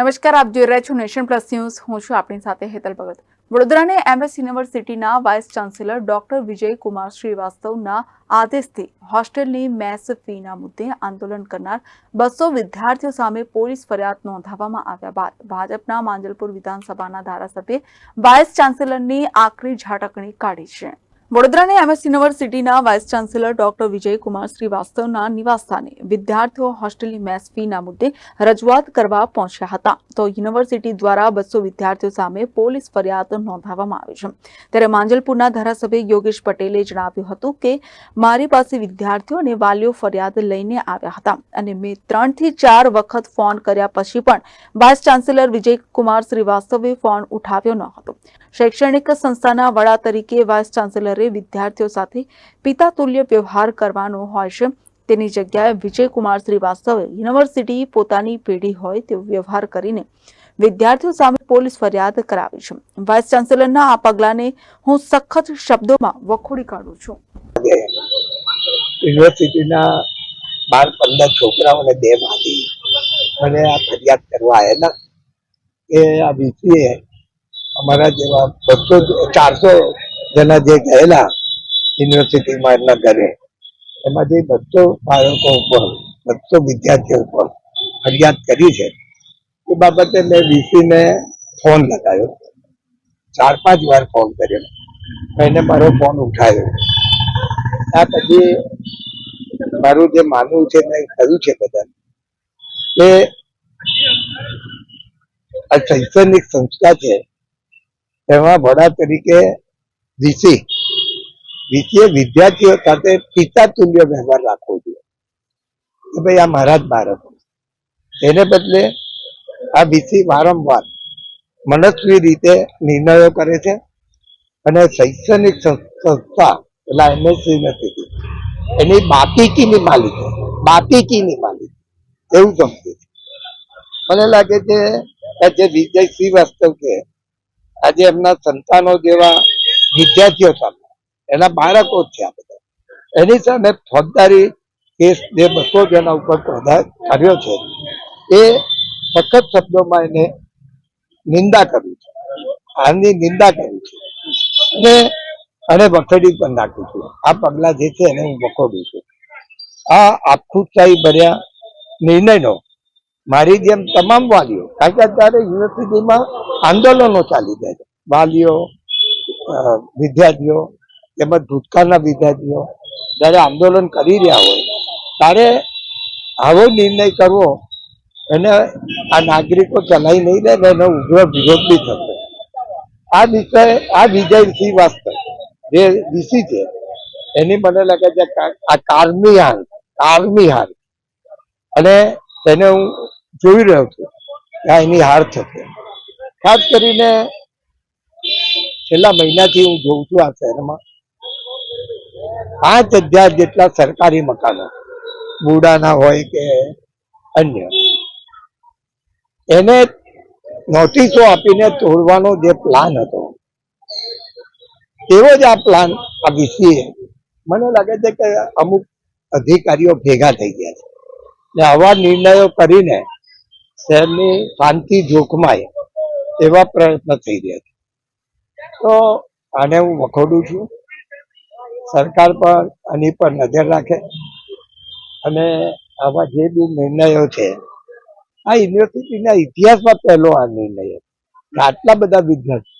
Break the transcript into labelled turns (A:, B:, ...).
A: નમસ્કાર, આપ જોઈ રહ્યા છો નેશન પ્લસ ન્યૂઝ. હું છું આપણી સાથે હેતલ ભગત. વડોદરાની એમએસ યુનિવર્સિટીના vice chancellor doctor Vijay Kumar શ્રીવાસ્તવના આદેશથી હોસ્ટેલની મેસ ફીના મુદ્દે આંદોલન કરનાર બસો વિદ્યાર્થીઓ સામે પોલીસ ફરિયાદ નોંધાવવામાં આવ્યા બાદ ભાજપના માંજલપુર વિધાનસભાના ધારાસભ્યે વાઇસ ચાન્સેલરની આકરી ઝાટકણી કાઢી છે. વડોદરાની એમએસ યુનિવર્સિટીના વાઇસ ચાન્સેલર ડોક્ટર વિજયકુમાર શ્રીવાસ્તવના નિવાસસ્થાને વિદ્યાર્થીઓ હોસ્ટેલની મેસ ફીના મુદ્દે રજૂઆત કરવા પહોંચ્યા હતા. તો યુનિવર્સિટી દ્વારા બસો વિદ્યાર્થીઓ સામે પોલીસ ફરિયાદ નોંધાવવામાં આવી છે. ત્યારે માંજલપુરના ધારાસભ્ય યોગેશ પટેલે જણાવ્યું હતું કે, મારી પાસે વિદ્યાર્થીઓ અને વાલીઓ ફરિયાદ લઈને આવ્યા હતા અને મેં ત્રણથી ચાર વખત ફોન કર્યા પછી પણ વાઇસ ચાન્સેલર વિજયકુમાર શ્રીવાસ્તવે ફોન ઉઠાવ્યો ન હતો. શૈક્ષણિક સંસ્થાના વડા તરીકે વાઇસ ચાન્સેલરે વિદ્યાર્થીઓ સાથે પિતા તુલ્ય વ્યવહાર કરવાનો હોય છે. તેની જગ્યાએ વિજયકુમાર શ્રીવાસ્તવે યુનિવર્સિટી પોતાની પેઢી હોય તેવો વ્યવહાર કરીને વિદ્યાર્થીઓ સામે પોલીસ ફરિયાદ કરાવી છે. વાઇસ ચાન્સેલરના આ પગલાને હું સખત શબ્દોમાં વખોડી કાઢું છું.
B: યુનિવર્સિટીના બાર પંદર છોકરાઓને બે માંથી મને આ ફરિયાદ કરવા આવેલા. કે આ વીસીએ અમારા જેવા બસો ચારસો જણા જે ગયેલા યુનિવર્સિટીમાં એમના ઘરે એમાંથી બસો બાળકો ઉપર, બસો વિદ્યાર્થીઓ ઉપર ફરિયાદ કરી છે, એ બાબતે મેં વીસીને ફોન લગાવ્યો. ચાર પાંચ વાર ફોન કર્યો. એને મારો ફોન ઉઠાવ્યો આ પછી મારું જે માનવું છે મેં કહ્યું છે બધા, કે આ શૈક્ષણિક સંસ્થા છે તેમાં વડા તરીકે વીસી. વીસીએ વિદ્યાર્થીઓ સાથે પિતા તુલ્ય વ્યવહાર રાખવો જોઈએ. કે ભાઈ આ મારા જ બાળક એને બદલે આ વીસી વારંવાર મનસ્વી રીતે નિર્ણયો કરે છે અને શૈક્ષણિક સંસ્થા એટલે એમએસસી નથી એની બાકીકીની માલિક બાકીકીની માલિક. એવું સમજે મને લાગે છે જે વિજય શ્રીવાસ્તવ છે આજે એમના સંતાનો જેવા વિદ્યાર્થીઓ સામે, એના બાળકો છે આ બધા. એની સામે ફોજદારી કેસ જે બસો જેના ઉપર કર્યો છે, એ સખત શબ્દોમાં એને નિંદા કરવી છે. આની નિંદા કરી છે. અને અને વખોડી પણ નાખું છું. આ પગલાં જે છે એને હું વખોડું છું. આ આખું ચાઈ ભર્યા નિર્ણયનો મારી જેમ તમામ વાલીઓ, કારણ કે અત્યારે યુનિવર્સિટીમાં આંદોલનો ચાલી રહ્યા છે. વાલીઓ વિદ્યાર્થીઓ, તેમજ ભૂતકાળના વિદ્યાર્થીઓ, જ્યારે આંદોલન કરી રહ્યા હોય, ત્યારે આવો નિર્ણય કરવો, એને આ નાગરિકો ચલાવી નહીં દે એનો ઉગ્ર વિરોધ બી થશે. આ વિષય, આ વિજય શ્રીવાસ્તવ જે વીસી છે, એની મને લાગે છે આ કારમી હાર કારમી હાર. અને તેને હું જોઈ રહ્યો કે આ એની હાર થશે ખાસ કરીને છેલ્લા મહિનાથી હું જોઉં છું આ શહેરમાં. પાંચ હજાર જેટલા સરકારી મકાનો, બુડાના હોય કે અન્ય. એને નોટિસો આપીને તોડવાનો જે પ્લાન હતો તેવો જ આ પ્લાન આ વીસીએ, મને લાગે છે કે અમુક અધિકારીઓ ભેગા થઈ ગયા છે. ને આવા નિર્ણયો કરીને શહેરની શાંતિ જોખમાય એવા પ્રયત્ન થઈ રહ્યા છે. તો આને હું વખોડું છું. સરકાર પર આની પર નજર રાખે અને આવા જે બી નિર્ણયો છે, આ યુનિવર્સિટીના ઇતિહાસમાં પહેલો આ નિર્ણય આટલા બધા વિદ્યાર્થી